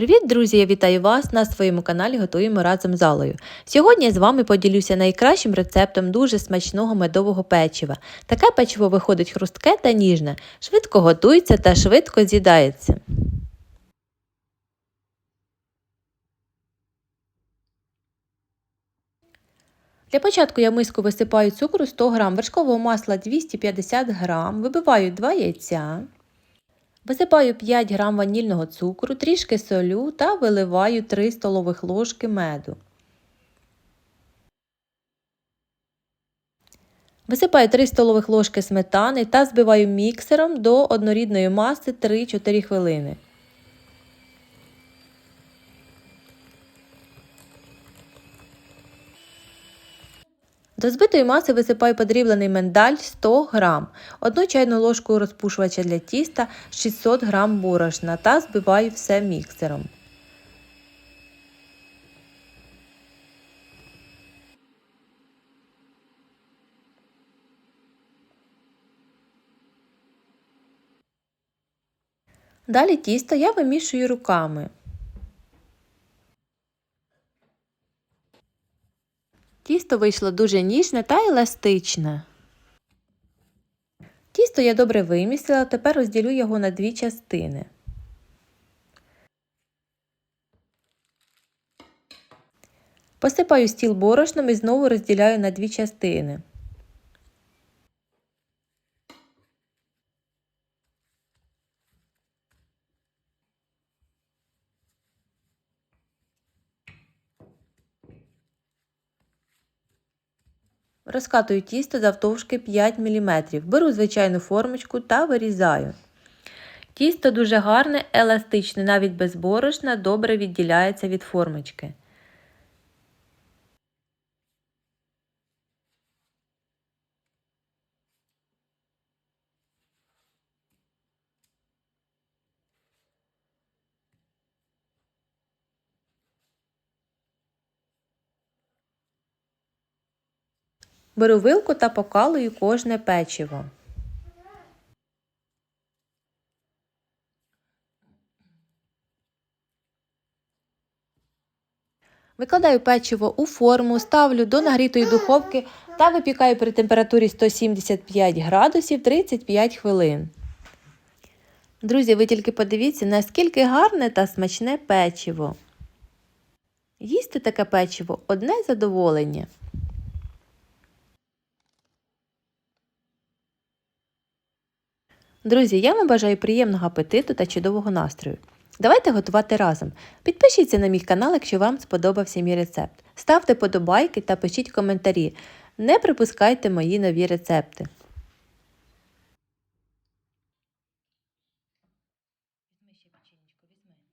Привіт, друзі! Я вітаю вас на своєму каналі Готуємо разом з Алою. Сьогодні я з вами поділюся найкращим рецептом дуже смачного медового печива. Таке печиво виходить хрустке та ніжне, швидко готується та швидко з'їдається. Для початку я в миску висипаю цукру 100 г, вершкового масла 250 г, вибиваю 2 яйця. Висипаю 5 г ванільного цукру, трішки солю та виливаю 3 столових ложки меду. Висипаю 3 столових ложки сметани та збиваю міксером до однорідної маси 3-4 хвилини. До збитої маси висипаю подріблений миндаль 100 г, 1 чайну ложку розпушувача для тіста 600 г борошна та збиваю все міксером. Далі тісто я вимішую руками. Тісто вийшло дуже ніжне та еластичне. Тісто я добре вимісила, тепер розділю його на дві частини. Посипаю стіл борошном і знову розділяю на дві частини. Розкатую тісто завтовшки 5 мм. Беру звичайну формочку та вирізаю. Тісто дуже гарне, еластичне, навіть без борошна, добре відділяється від формочки. Беру вилку та покалую кожне печиво. Викладаю печиво у форму, ставлю до нагрітої духовки та випікаю при температурі 175 градусів 35 хвилин. Друзі, ви тільки подивіться, наскільки гарне та смачне печиво. Їсти таке печиво одне задоволення. Друзі, я вам бажаю приємного апетиту та чудового настрою. Давайте готувати разом. Підпишіться на мій канал, якщо вам сподобався мій рецепт. Ставте подобайки та пишіть коментарі. Не пропускайте мої нові рецепти.